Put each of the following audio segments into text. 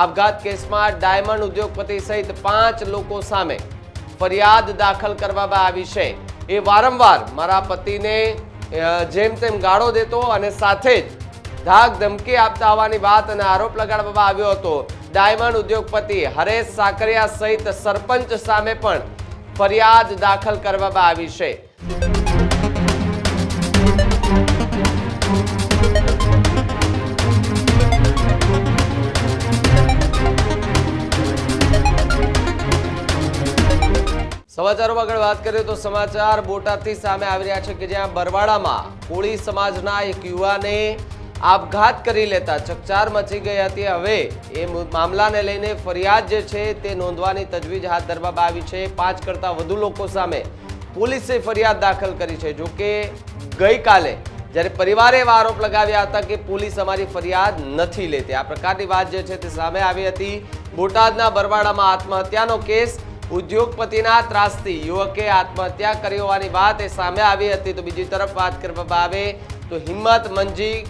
આપઘાત કેસમાં ડાયમંડ ઉદ્યોગપતિ સહિત પાંચ લોકો સામે ફરિયાદ દાખલ કરવામાં આવી છે. એ વારંવાર મારા પતિને જેમ તેમ ગાળો દેતો અને સાથે જ ધાક ધમકી આપતા હોવાની વાત અને આરોપ લગાડવામાં આવ્યો હતો. ડાયમંડ ઉદ્યોગપતિ હરેશ સાકરિયા સહિત સરપંચ સામે પણ ફરિયાદ દાખલ કરવામાં આવી છે. સમાચારોમાં આગળ વાત કરીએ તો સમાચાર બોટાદથી સામે આવી રહ્યા છે કે જ્યાં બરવાડામાં કોળી સમાજના એક યુવાને આપઘાત કરી લેતા ચકચાર મચી ગઈ હતી. હવે એ મામલાને લઈને ફરિયાદ જે છે તે નોંધવાની તજવીજ હાથ ધરવામાં આવી છે. પાંચ કરતાં વધુ લોકો સામે પોલીસે ફરિયાદ દાખલ કરી છે. જોકે ગઈકાલે જ્યારે પરિવારે એવા આરોપ લગાવ્યા હતા કે પોલીસ અમારી ફરિયાદ નથી લેતી. આ પ્રકારની વાત જે છે તે સામે આવી હતી. બોટાદના બરવાડામાં આત્મહત્યાનો કેસ ઉદ્યોગપતિના ત્રાસથી યુવકે આત્મહત્યા કરી હોવાની વાત એ સામે આવી હતી. તો બીજી તરફ વાત કરવામાં આવે તો હિંમત મંજી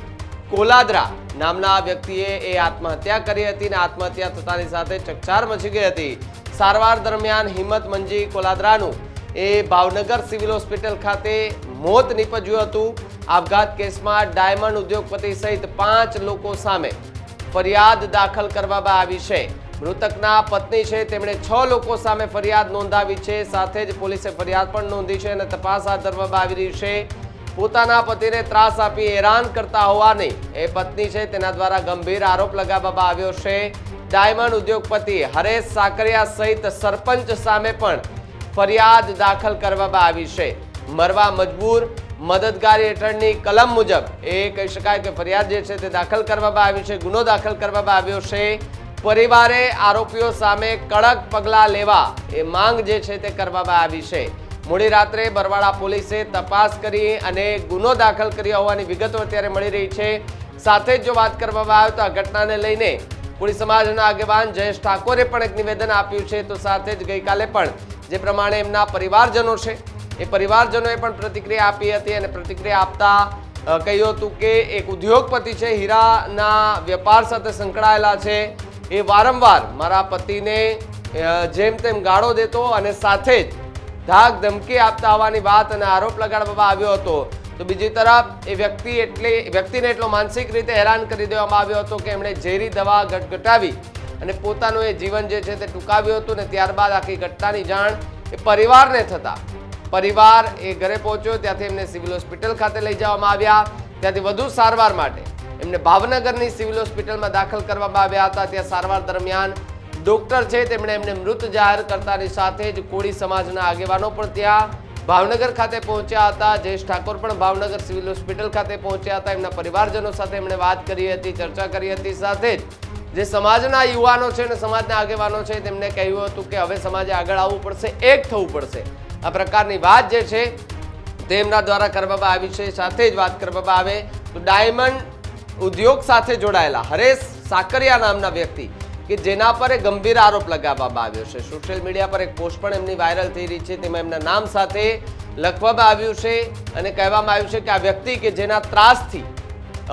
કોલાદરા નામના વ્યક્તિએ એ આત્મહત્યા કરી હતી અને આત્મહત્યા થતાની સાથે ચકચાર મચી ગઈ હતી. સારવાર દરમિયાન હિંમત મંજી કોલાદરાનું એ ભાવનગર સિવિલ હોસ્પિટલ ખાતે મોત નીપજ્યું હતું. આપઘાત કેસમાં ડાયમંડ ઉદ્યોગપતિ સહિત પાંચ લોકો સામે ફરિયાદ દાખલ કરવામાં આવી છે. મૃતકના પત્ની છે, તેમણે છ લોકો સામે ફરિયાદ નોંધાવી છે, સાથે જ પોલીસે ફરિયાદ પણ નોંધી છે અને તપાસ હાથ ધરવામાં આવી રહી છે. પોતાના પતિને ત્રાસ આપી હેરાન કરતા હોવાની એ પત્ની છે, તેના દ્વારા ગંભીર આરોપ લગાવવામાં આવ્યો છે. ડાયમંડ ઉદ્યોગપતિ હરેશ સાકરિયા સહિત સરપંચ સામે પણ ફરિયાદ દાખલ કરવામાં આવી છે. મરવા મજબૂર, મદદગારી હેઠળની કલમ મુજબ, એ કહી શકાય કે ફરિયાદ જે છે તે દાખલ કરવામાં આવી છે, ગુનો દાખલ કરવામાં આવ્યો છે. પરિવારે આરોપીઓ સામે કડક પગલાં લેવા એ માંગ જે છે તે કરવામાં આવી છે. મોડી રાત્રે બરવાડા પોલીસે તપાસ કરી અને ગુનો દાખલ કર્યો હોવાની વિગતો અત્યારે મળી રહી છે. સાથે જ જો વાત કરવામાં આવે તો આ ઘટનાને લઈને કોળી સમાજના આગેવાન જયેશ ઠાકોરે પણ એક નિવેદન આપ્યું છે. તો સાથે જ ગઈકાલે પણ જે પ્રમાણે એમના પરિવારજનો છે, એ પરિવારજનોએ પણ પ્રતિક્રિયા આપી હતી અને પ્રતિક્રિયા આપતા કહ્યું હતું કે એક ઉદ્યોગપતિ છે, હીરાના વેપાર સાથે સંકળાયેલા છે. એ વારંવાર મારા પતિને જેમ તેમ ગાળો દેતો અને સાથે જ ધાક ધમકી આપતા હોવાની વાત અને આરોપ લગાડવામાં આવ્યો હતો. તો બીજી તરફ એ વ્યક્તિ એટલે, વ્યક્તિને એટલો માનસિક રીતે હેરાન કરી દેવામાં આવ્યો હતો કે એમણે ઝેરી દવા ગટગટાવી અને પોતાનું એ જીવન જે છે તે ટૂંકાવ્યું હતું ને ત્યારબાદ આખી ઘટનાની જાણ એ પરિવારને થતા. પરિવાર એ ઘરે પહોંચ્યો, ત્યાંથી એમને સિવિલ હોસ્પિટલ ખાતે લઈ જવામાં આવ્યા. ત્યાંથી વધુ સારવાર માટે એમને ભાવનગરની સિવિલ હોસ્પિટલમાં દાખલ કરવામાં આવ્યા હતા. ત્યાં સારવાર દરમિયાન ડોક્ટર છે, તેમણે એમને મૃત જાહેર કરતાની સાથે જ કોળી સમાજના આગેવાનો પણ ત્યાં ભાવનગર ખાતે પહોંચ્યા હતા. જયેશ ઠાકોર પણ ભાવનગર સિવિલ હોસ્પિટલ ખાતે પહોંચ્યા હતા. એમના પરિવારજનો સાથે એમણે વાત કરી હતી, ચર્ચા કરી હતી. સાથે જ જે સમાજના યુવાનો છે અને સમાજના આગેવાનો છે, તેમને કહ્યું હતું કે હવે સમાજે આગળ આવવું પડશે, એક થવું પડશે. આ પ્રકારની વાત જે છે, તે એમના દ્વારા કરવામાં આવી છે. સાથે જ વાત કરવામાં આવે તો ડાયમંડ ઉદ્યોગ સાથે જોડાયેલા હરેશ સાકરિયા નામના વ્યક્તિ કે જેના પર એક ગંભીર આરોપ લગાવવામાં આવ્યો છે. સોશિયલ મીડિયા પર એક પોસ્ટ પણ એમની વાયરલ થઈ રહી છે. તેમાં એમના નામ સાથે લખવામાં આવ્યું છે અને કહેવામાં આવ્યું છે કે આ વ્યક્તિ કે જેના ત્રાસથી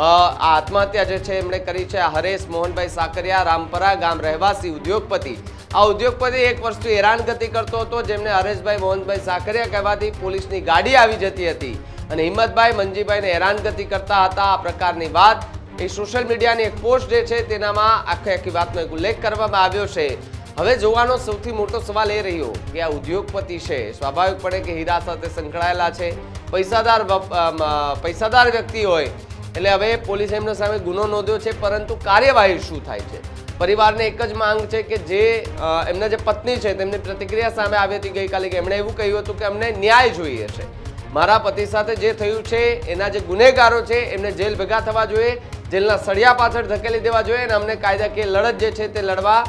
આ આત્મહત્યા જે છે એમણે કરી છે, આ હરેશ મોહનભાઈ સાકરિયા, રામપરા ગામ રહેવાસી ઉદ્યોગપતિ. આ ઉદ્યોગપતિ એક વર્ષથી હેરાનગતિ કરતો હતો, જેમને હરેશભાઈ મોહનભાઈ સાકરિયા કહેવાથી પોલીસની ગાડી આવી જતી હતી અને હિંમતભાઈ મંજીભાઈને હેરાનગતિ કરતા હતા. આ પ્રકારની વાત એ સોશિયલ મીડિયાની એક પોસ્ટ જે છે તેનામાં આખી આખી વાતનો એક ઉલ્લેખ કરવામાં આવ્યો છે. હવે જોવાનો સૌથી મોટો સવાલ એ રહ્યો કે આ ઉદ્યોગપતિ છે સ્વાભાવિકપણે કે હીરા સાથે સંકળાયેલા છે, પૈસાદાર પૈસાદાર વ્યક્તિ હોય, એટલે હવે પોલીસે એમના સામે ગુનો નોંધ્યો છે, પરંતુ કાર્યવાહી શું થાય છે? પરિવારને એક જ માંગ છે કે જે એમના જે પત્ની છે, તેમની પ્રતિક્રિયા સામે આવી હતી ગઈકાલે કે એમણે એવું કહ્યું હતું કે અમને ન્યાય જોઈએ છે. મારા પતિ સાથે જે થયું છે, એના જે ગુનેગારો છે, એમને જેલ ભેગા થવા જોઈએ જેલના સળિયા પાછળ ધકેલી દેવા જોઈએ અને અમને કાયદાકીય લડત જે છે તે લડવા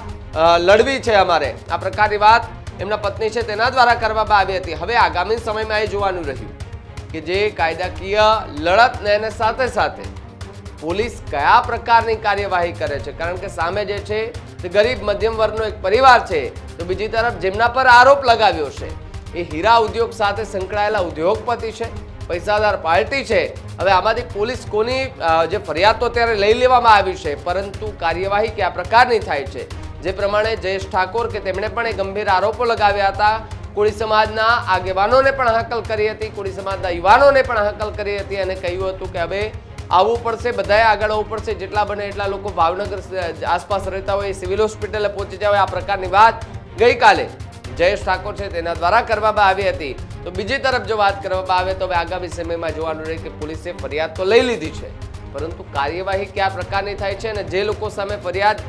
લડવી છે અમારે. આ પ્રકારની વાત એમના પત્ની છે તેના દ્વારા કરવામાં આવી હતી. હવે આગામી સમયમાં એ જોવાનું રહ્યું કે જે કાયદાકીય લડત ને એને સાથે સાથે પોલીસ કયા પ્રકારની કાર્યવાહી કરે છે. કારણ કે સામે જે છે તે ગરીબ, મધ્યમ વર્ગનો એક પરિવાર છે. તો બીજી તરફ જેમના પર આરોપ લગાવ્યો છે, એ હીરા ઉદ્યોગ સાથે સંકળાયેલા ઉદ્યોગપતિ છે. પૈસાદાર પાર્ટી છે. હવે આમાંથી પોલીસ કોની જે ફરિયાદ તો અત્યારે લઈ લેવામાં આવી છે, પરંતુ કાર્યવાહી કયા પ્રકારની થાય છે. જે પ્રમાણે જયેશ ઠાકોર કે તેમણે પણ એ ગંભીર આરોપો લગાવ્યા હતા. કોળી સમાજના આગેવાનોને પણ હાકલ કરી હતી, કોળી સમાજના યુવાનોને પણ હાકલ કરી હતી અને કહ્યું હતું કે હવે આવવું પડશે, બધાએ આગળ આવવું પડશે, જેટલા બને એટલા લોકો ભાવનગર આસપાસ રહેતા હોય, સિવિલ હોસ્પિટલે પહોંચી જાય, આ પ્રકારની વાત ગઈકાલે જયેશ ઠાકોર છે તેના દ્વારા કરવામાં આવી હતી. તો બીજી તરફ જો વાત કરવામાં આવે તો હવે આગામી સમયમાં જોવાનું રહે કે પોલીસે ફરિયાદ તો લઈ લીધી છે, પરંતુ કાર્યવાહી કયા પ્રકારની થાય છે અને જે લોકો સામે ફરિયાદ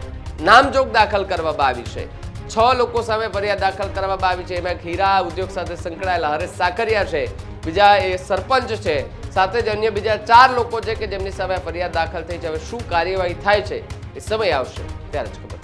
નામજોગ દાખલ કરવામાં આવી છે? છ લોકો સામે ફરિયાદ દાખલ કરવામાં આવી છે. એમાં હીરા ઉદ્યોગ સાથે સંકળાયેલા હરેશ સાકરિયા છે, બીજા એ સરપંચ છે, સાથે જ અન્ય બીજા ચાર લોકો છે કે જેમની સામે ફરિયાદ દાખલ થઈ છે. હવે શું કાર્યવાહી થાય છે એ સમય આવશે. ત્યારે જ ખબર.